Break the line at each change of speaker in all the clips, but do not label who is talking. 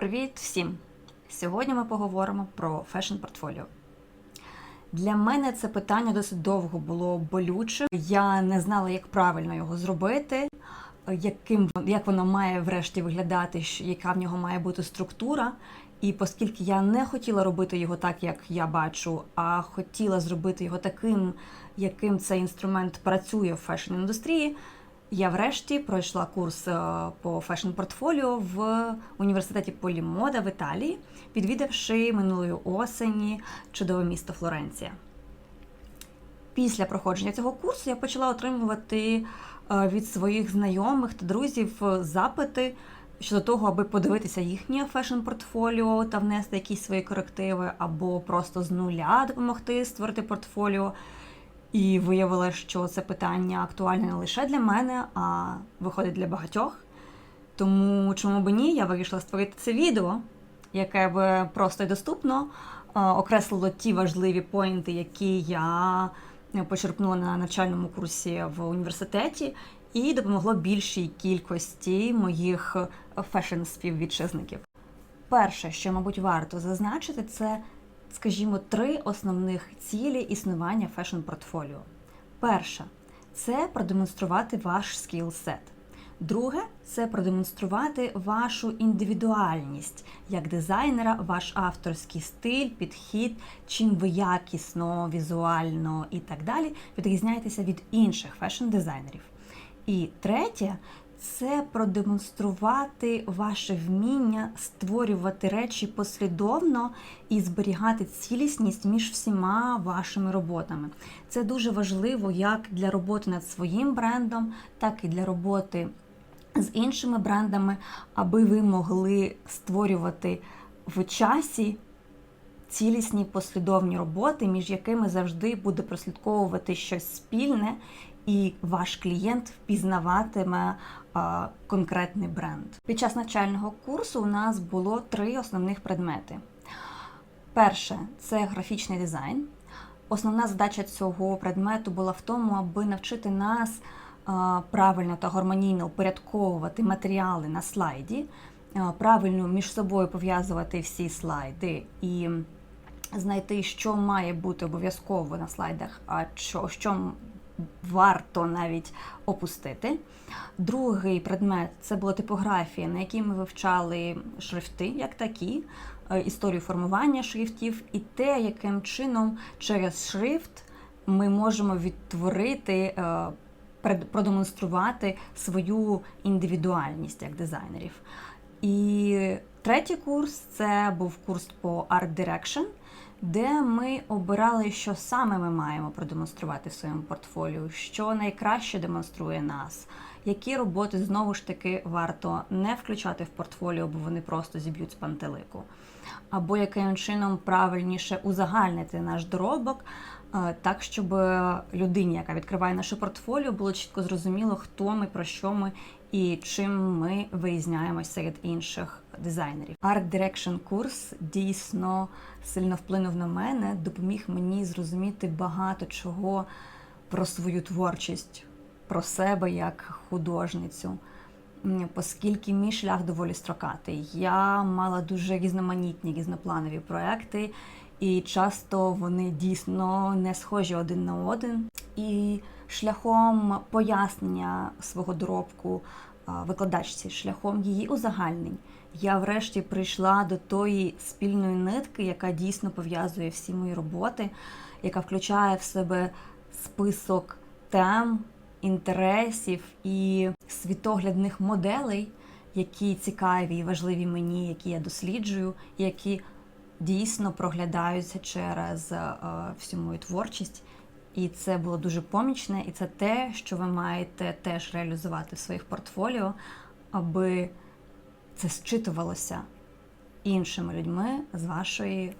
Привіт всім! Сьогодні ми поговоримо про фешн-портфоліо. Для мене це питання досить довго було болюче. Я не знала, як правильно його зробити, яким як воно має врешті виглядати, яка в нього має бути структура. І оскільки я не хотіла робити його так, як я бачу, а хотіла зробити його таким, яким цей інструмент працює в фешн-індустрії, я врешті пройшла курс е, по фешн-портфоліо в університеті Полімода в Італії, відвідавши минулої осені чудове місто Флоренція. Після проходження цього курсу я почала отримувати е, від своїх знайомих та друзів е, запити щодо того, аби подивитися їхнє фешн-портфоліо та внести якісь свої корективи, або просто з нуля допомогти створити портфоліо. І виявилося, що це питання актуальне не лише для мене, а виходить для багатьох. Тому чому б ні, я вирішила створити це відео, яке би просто і доступно е, окреслило ті важливі поінти, які я почерпнула на навчальному курсі в університеті, і допомогло більшій кількості моїх фешн-співвітчизників. Перше, що, мабуть, варто зазначити, це, скажімо, три основних цілі існування фешн-портфоліо. Перша це продемонструвати ваш скіл-сет. Друге це продемонструвати вашу індивідуальність як дизайнера, ваш авторський стиль, підхід, чим ви якісно, візуально і так далі відрізняєтеся від інших фешн-дизайнерів. І третє це продемонструвати ваше вміння створювати речі послідовно і зберігати цілісність між всіма вашими роботами. Це дуже важливо як для роботи над своїм брендом, так і для роботи з іншими брендами, аби ви могли створювати в часі цілісні послідовні роботи, між якими завжди буде прослідковувати щось спільне, і ваш клієнт впізнаватиме конкретний бренд. Під час навчального курсу у нас було три основних предмети. Перше це графічний дизайн. Основна задача цього предмету була в тому, аби навчити нас правильно та гармонійно упорядковувати матеріали на слайді, правильно між собою пов'язувати всі слайди і знайти, що має бути обов'язково на слайдах, а що, що варто навіть опустити. Другий предмет це була типографія, на якій ми вивчали шрифти як такі, е, історію формування шрифтів і те, яким чином через шрифт ми можемо відтворити, е, продемонструвати свою індивідуальність як дизайнерів. І третій курс це був курс по Art Direction, де ми обирали, що саме ми маємо продемонструвати в своєму портфоліо, що найкраще демонструє нас, які роботи знову ж таки варто не включати в портфоліо, бо вони просто зіб'ють з пантелику. Або яким чином правильніше узагальнити наш доробок, е, так щоб людині, яка відкриває наше портфоліо, було чітко зрозуміло, хто ми, про що ми і чим ми вирізняємось серед інших дизайнерів. Art Direction курс дійсно сильно вплинув на мене, допоміг мені зрозуміти багато чого про свою творчість, про себе як художницю. Оскільки мій шлях доволі строкатий, я мала дуже різноманітні різнопланові проекти, і часто вони дійсно не схожі один на один. І шляхом пояснення свого доробку викладачці, шляхом її узагальнень, я врешті прийшла до тої спільної нитки, яка дійсно пов'язує всі мої роботи, яка включає в себе список тем, інтересів і світоглядних моделей, які цікаві і важливі мені, які я досліджую, які дійсно проглядаються через всю мою творчість. І це було дуже помічне, і це те, що ви маєте теж реалізувати в своїх портфоліо, аби це зчитувалося іншими людьми з вашої,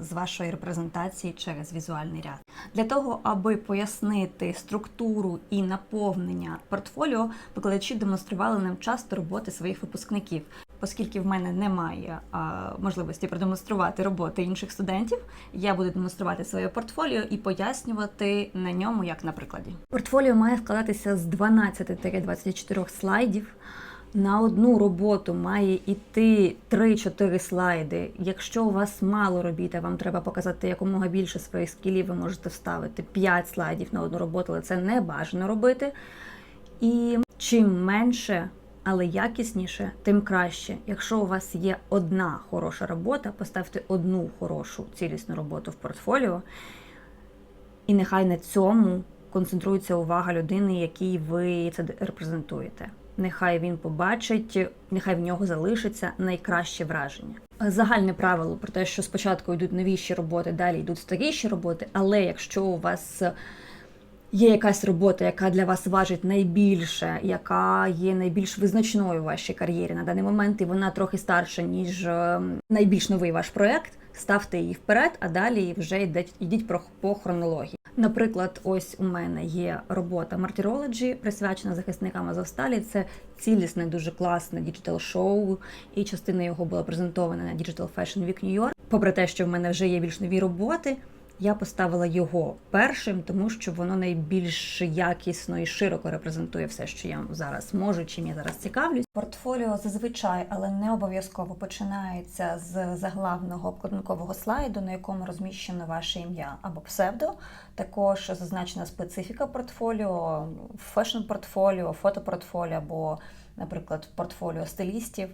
з вашої репрезентації через візуальний ряд. Для того, аби пояснити структуру і наповнення портфоліо, викладачі демонстрували нам часто роботи своїх випускників. Оскільки в мене немає а, можливості продемонструвати роботи інших студентів, я буду демонструвати своє портфоліо і пояснювати на ньому, як на прикладі. Портфоліо має складатися з 12-24 слайдів. На одну роботу має йти 3-4 слайди. Якщо у вас мало робіт, а вам треба показати якомога більше своїх скілів, ви можете вставити 5 слайдів на одну роботу, але це не бажано робити. І чим менше, але якісніше, тим краще. Якщо у вас є одна хороша робота, поставте одну хорошу цілісну роботу в портфоліо, і нехай на цьому концентрується увага людини, якій ви це репрезентуєте. Нехай він побачить, нехай в нього залишиться найкраще враження. Загальне правило про те, що спочатку йдуть новіші роботи, далі йдуть старіші роботи, але якщо у вас є якась робота, яка для вас важить найбільше, яка є найбільш визначною у вашій кар'єрі на даний момент, і вона трохи старша, ніж е, найбільш новий ваш проект, ставте її вперед, а далі вже йдіть, йдіть про- по хронології. Наприклад, ось у мене є робота Martyrology, присвячена захисникам Азовсталі. Це цілісне, дуже класне діджитал-шоу, і частина його була презентована на Digital Fashion Week New York. Попри те, що в мене вже є більш нові роботи, я поставила його першим, тому що воно найбільш якісно і широко репрезентує все, що я зараз можу, чим я зараз цікавлюсь. Портфоліо зазвичай, але не обов'язково починається з заглавного обкладинкового слайду, на якому розміщено ваше ім'я або псевдо. Також зазначена специфіка портфоліо, фешн-портфоліо, фотопортфоліо або, наприклад, портфоліо стилістів.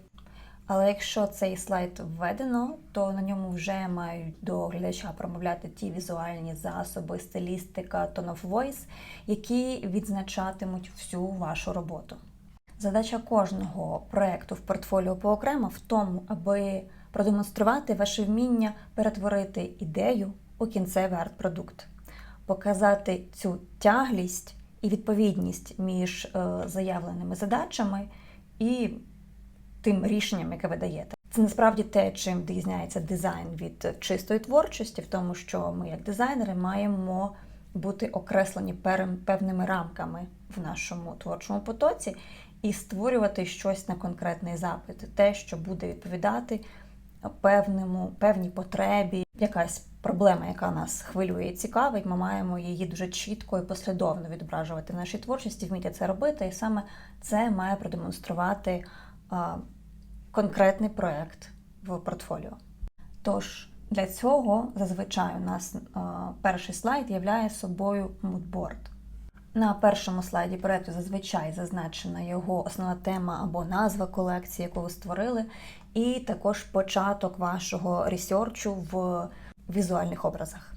Але якщо цей слайд введено, то на ньому вже мають до глядача промовляти ті візуальні засоби, стилістика, tone of voice, які відзначатимуть всю вашу роботу. Задача кожного проекту в портфоліо поокремо в тому, аби продемонструвати ваше вміння перетворити ідею у кінцевий арт-продукт, показати цю тяглість і відповідність між е, заявленими задачами і тим рішенням, яке ви даєте. Це насправді те, чим відрізняється дизайн від чистої творчості, в тому, що ми, як дизайнери, маємо бути окреслені певними рамками в нашому творчому потоці і створювати щось на конкретний запит, те, що буде відповідати певному, певній потребі, якась проблема, яка нас хвилює і цікавить, ми маємо її дуже чітко і послідовно відображувати в нашій творчості, вміти це робити, і саме це має продемонструвати конкретний проект в портфоліо. Тож для цього зазвичай у нас а, перший слайд являє собою мудборд. На першому слайді проекту зазвичай зазначена його основна тема або назва колекції, яку ви створили, і також початок вашого ресерчу в візуальних образах.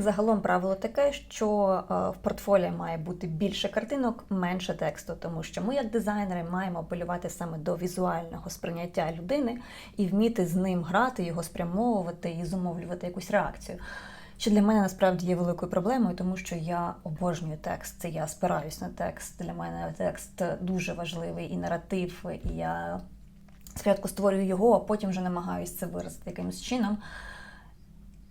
Загалом правило таке, що е, в портфоліо має бути більше картинок, менше тексту, тому що ми, як дизайнери, маємо апелювати саме до візуального сприйняття людини і вміти з ним грати, його спрямовувати і зумовлювати якусь реакцію. Що для мене насправді є великою проблемою, тому що я обожнюю текст, я спираюсь на текст. Для мене текст дуже важливий і наратив, і я спочатку створюю його, а потім вже намагаюся це виразити якимось чином.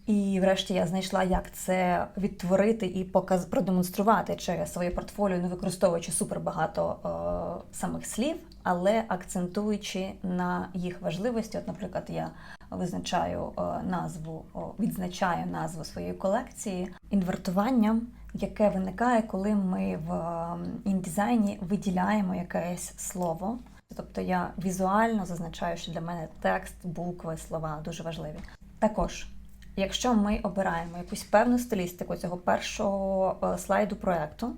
І врешті я знайшла, як це відтворити і показ продемонструвати через своє портфоліо, не використовуючи супербагато е, самих слів, але акцентуючи на їх важливості. От, наприклад, я визначаю е, назву, о, відзначаю назву своєї колекції інвертуванням, яке виникає, коли ми в індизайні виділяємо якесь слово. Тобто я візуально зазначаю, що для мене текст, букви, слова дуже важливі. Також Якщо ми обираємо якусь певну стилістику цього першого е, слайду проекту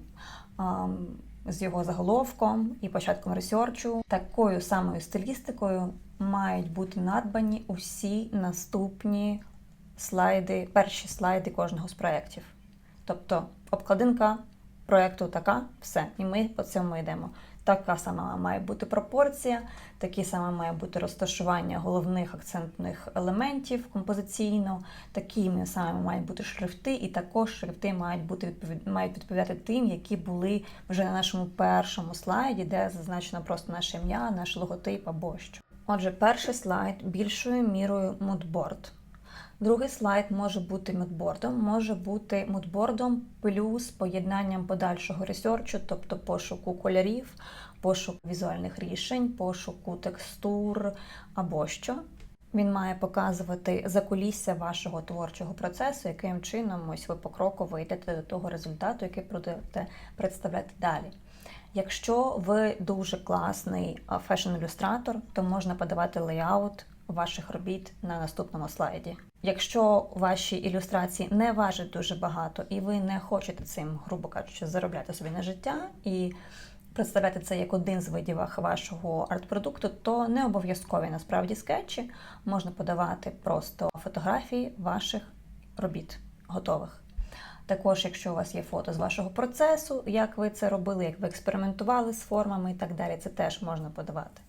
ем, з його заголовком і початком ресерчу, такою самою стилістикою мають бути надбані усі наступні слайди, перші слайди кожного з проєктів. Тобто обкладинка проєкту така, все, і ми по цьому йдемо. Така сама має бути пропорція, такі саме має бути розташування головних акцентних елементів композиційно, такими самими мають бути шрифти, і також шрифти мають бути відповід... мають відповідати тим, які були вже на нашому першому слайді, де зазначено просто наше ім'я, наш логотип або що. Отже, перший слайд більшою мірою мудборд. Другий слайд може бути мудбордом, може бути мудбордом плюс поєднанням подальшого ресерчу, тобто пошуку кольорів, пошуку візуальних рішень, пошуку текстур або що. Він має показувати закулісся вашого творчого процесу, яким чином ось ви покроково йдете до того результату, який будете представляти далі. Якщо ви дуже класний фешн-ілюстратор, то можна подавати лейаут ваших робіт на наступному слайді. Якщо ваші ілюстрації не важать дуже багато, і ви не хочете цим, грубо кажучи, заробляти собі на життя і представляти це як один з видів вашого арт-продукту, то не обов'язкові насправді скетчі можна подавати просто фотографії ваших робіт готових. Також, якщо у вас є фото з вашого процесу, як ви це робили, як ви експериментували з формами і так далі, це теж можна подавати.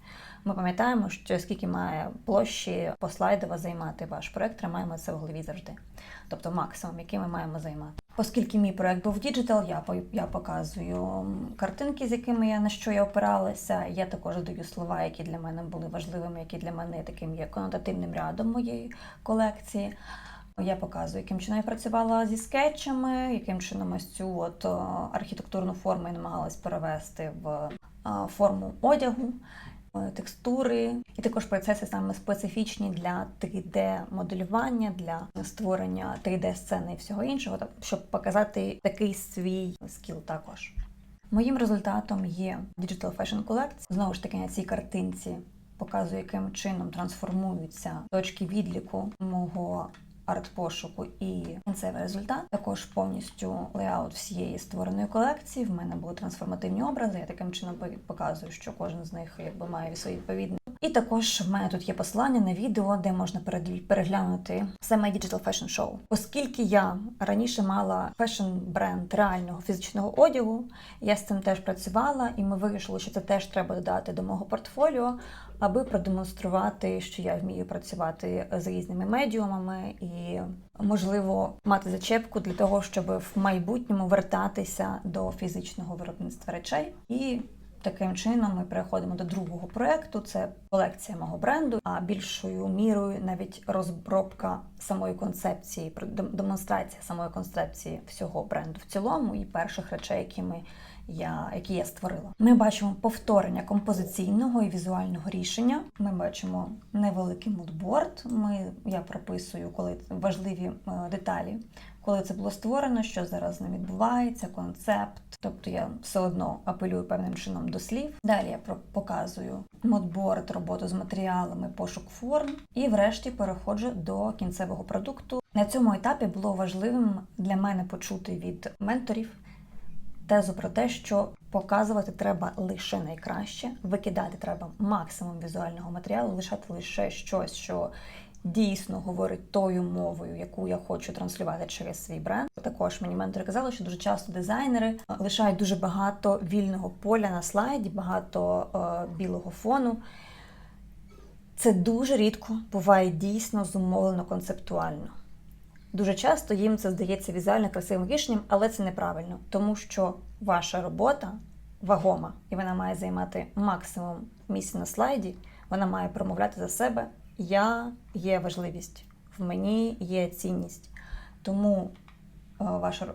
Ми пам'ятаємо, що скільки має площі послайдово займати ваш проект, тримаємо це в голові завжди. Тобто максимум, який ми маємо займати. Оскільки мій проект був діджитал, я я показую картинки, з якими я на що я опиралася. Я також даю слова, які для мене були важливими, які для мене таким є конотативним рядом моєї колекції. Я показую, яким чином я працювала зі скетчами, яким чином ось цю от архітектурну форму я намагалась перевести в форму одягу, е, текстури, і також процеси саме специфічні для 3D-моделювання, для створення 3D-сцени і всього іншого, щоб показати такий свій скіл також. Моїм результатом є Digital Fashion Collection. Знову ж таки, на цій картинці показую, яким чином трансформуються точки відліку мого арт-пошуку і кінцевий результат. Також повністю леаут всієї створеної колекції. В мене були трансформативні образи. Я таким чином показую, що кожен з них якби має свій відповідний. І також в мене тут є посилання на відео, де можна переглянути Digital Fashion Show. Оскільки я раніше мала фешн-бренд реального фізичного одягу, я з цим теж працювала, і ми вирішили, що це теж треба додати до мого портфоліо, аби продемонструвати, що я вмію працювати з різними медіумами і, можливо, мати зачепку для того, щоб в майбутньому вертатися до фізичного виробництва речей і. Таким чином ми переходимо до другого проекту. Це колекція мого бренду, а більшою мірою навіть розробка самої концепції, дем- демонстрація самої концепції всього бренду в цілому і перших речей, які ми я, які я створила. Ми бачимо повторення композиційного і візуального рішення. Ми бачимо невеликий мудборд. Ми я прописую, коли важливі е, деталі коли це було створено, що зараз з ним відбувається, концепт. Тобто я все одно апелюю певним чином до слів. Далі я показую модборд, роботу з матеріалами, пошук форм, і врешті переходжу до кінцевого продукту. На цьому етапі було важливим для мене почути від менторів тезу про те, що показувати треба лише найкраще, викидати треба максимум візуального матеріалу, лишати лише щось, що дійсно говорить тою мовою, яку я хочу транслювати через свій бренд. Також мені ментори казали, що дуже часто дизайнери е, лишають дуже багато вільного поля на слайді, багато е, білого фону. Це дуже рідко буває дійсно зумовлено концептуально. Дуже часто їм це здається візуально красивим рішенням, але це неправильно, тому що ваша робота вагома, і вона має займати максимум місця на слайді, вона має промовляти за себе. Я є важливість, в мені є цінність. Тому ваша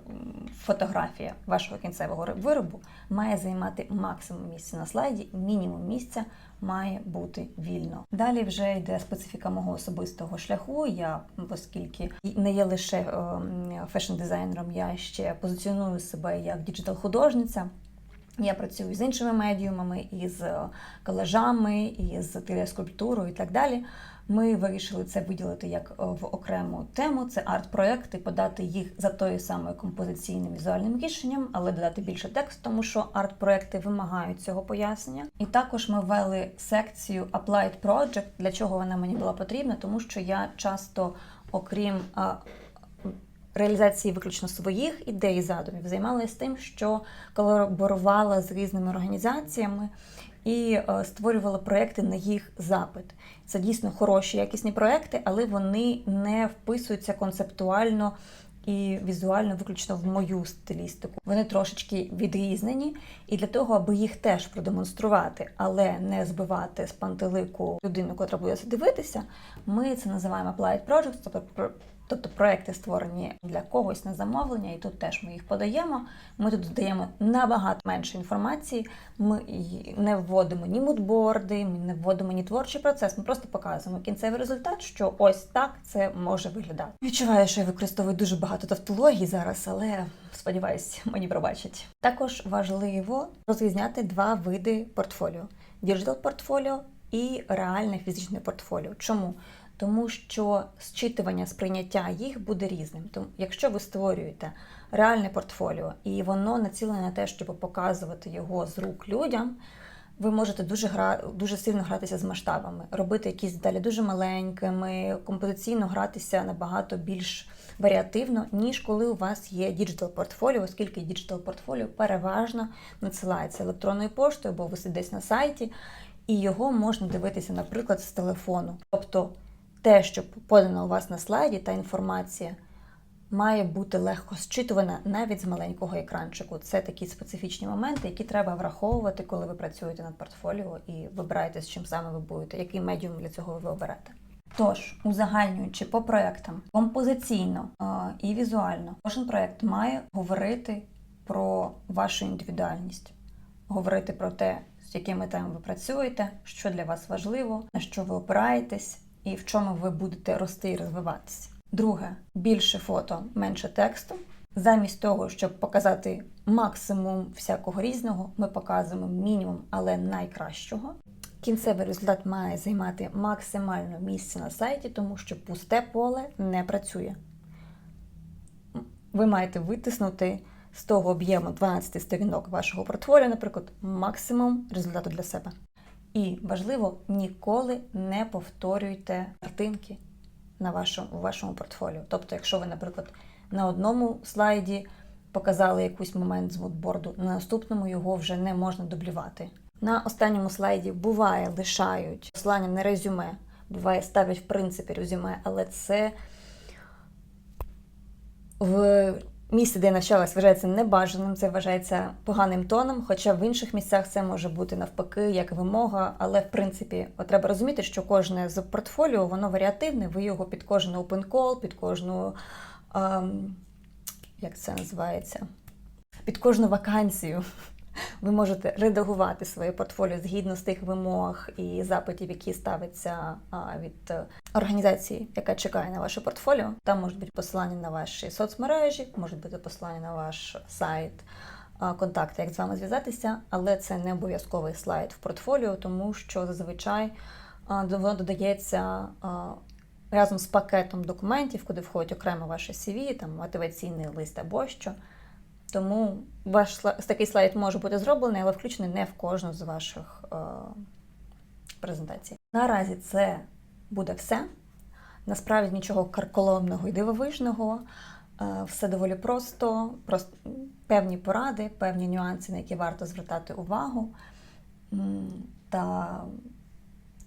фотографія вашого кінцевого виробу має займати максимум місця на слайді, мінімум місця має бути вільно. Далі вже йде специфіка мого особистого шляху. Я, оскільки не є лише е, фешн-дизайнером, я ще позиціоную себе як діджитал-художниця. Я працюю з іншими медіумами, із е, колажами, із 3D-скульптурою і так далі. Ми вирішили це виділити як е, в окрему тему. Це арт-проекти, подати їх за тою самою композиційним візуальним рішенням, але додати більше тексту, тому що арт-проекти вимагають цього пояснення. І також ми ввели секцію Applied Project. Для чого вона мені була потрібна? Тому що я часто, окрім реалізації виключно своїх ідей і задумів, займалася тим, що колаборувала з різними організаціями і е, створювала проекти на їх запит. Це дійсно хороші якісні проекти, але вони не вписуються концептуально і візуально виключно в мою стилістику. Вони трошечки відрізнені, і для того, аби їх теж продемонструвати, але не збивати з пантелику людину, котра буде це дивитися, ми це називаємо Applied Projects, тобто Тобто проекти створені для когось на замовлення, і тут теж ми їх подаємо. Ми тут додаємо набагато менше інформації. Ми не вводимо ні мудборди, ми не вводимо ні творчий процес. Ми просто показуємо кінцевий результат, що ось так це може виглядати. Відчуваю, що я використовую дуже багато тавтології зараз, але сподіваюсь, мені пробачать. Також важливо розрізняти два види портфоліо: діджитал портфоліо і реальне фізичне портфоліо. Чому? Тому що зчитування сприйняття їх буде різним. Тому, якщо ви створюєте реальне портфоліо і воно націлене на те, щоб показувати його з рук людям, ви можете дуже гра... дуже сильно гратися з масштабами, робити якісь деталі дуже маленькими, композиційно гратися набагато більш варіативно, ніж коли у вас є діджитал портфоліо, оскільки діджитал портфоліо переважно надсилається електронною поштою, або висить десь на сайті, і його можна дивитися, наприклад, з телефону. Тобто те, що подано у вас на слайді, та інформація має бути легко зчитувана навіть з маленького екранчику. Це такі специфічні моменти, які треба враховувати, коли ви працюєте над портфоліо і вибираєте, з чим саме ви будете, який медіум для цього ви оберете. Тож, узагальнюючи по проектам композиційно е, і візуально, кожен проект має говорити про вашу індивідуальність, говорити про те, з якими темами ви працюєте, що для вас важливо, на що ви опираєтесь і в чому ви будете рости і розвиватися. Друге, більше фото, менше тексту. Замість того, щоб показати максимум всякого різного, ми показуємо мінімум, але найкращого. Кінцевий результат має займати максимально місце на сайті, тому що пусте поле не працює. Ви маєте витиснути з того об'єму 12 сторінок вашого портфоліо, наприклад, максимум результату для себе. І важливо, ніколи не повторюйте картинки на вашому, у вашому портфоліо. Тобто, якщо ви, наприклад, на одному слайді показали якийсь момент з мудборду, на наступному його вже не можна дублювати. На останньому слайді буває лишають послання на резюме, буває ставлять в принципі резюме, але це в місці, де я навчалась, вважається небажаним, це вважається поганим тоном. Хоча в інших місцях це може бути навпаки як вимога. Але в принципі от треба розуміти, що кожне з портфоліо воно варіативне. Ви його під кожен open call, під кожну ем, як це називається? Під кожну вакансію. Ви можете редагувати своє портфоліо згідно з тих вимог і запитів, які ставляться від е, організації, яка чекає на ваше портфоліо. Там можуть бути посилання на ваші соцмережі, можуть бути посилання на ваш сайт, контакти, як з вами зв'язатися, але це не обов'язковий слайд в портфоліо, тому що зазвичай воно додається. Разом з пакетом документів, куди входить окремо ваше CV, там мотиваційний лист або що. Тому ваш такий слайд може бути зроблений, але включений не в кожну з ваших е, презентацій. Наразі це буде все. Насправді нічого карколомного і дивовижного. Е, все доволі просто, просто певні поради, певні нюанси, на які варто звертати увагу. Та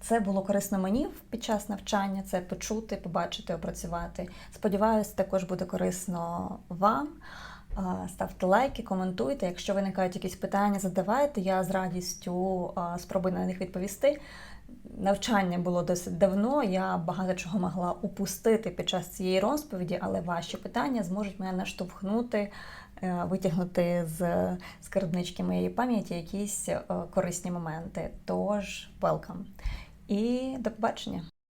це було корисно мені під час навчання, це почути, побачити, опрацювати. Сподіваюсь, також буде корисно вам. Ставте лайки, коментуйте. Якщо виникають якісь питання, задавайте. Я з радістю спробую на них відповісти. Навчання було досить давно. Я багато чого могла упустити під час цієї розповіді, але ваші питання зможуть мене наштовхнути, е, витягнути з скарбнички моєї пам'яті якісь е, корисні моменти. Тож, welcome. І до побачення!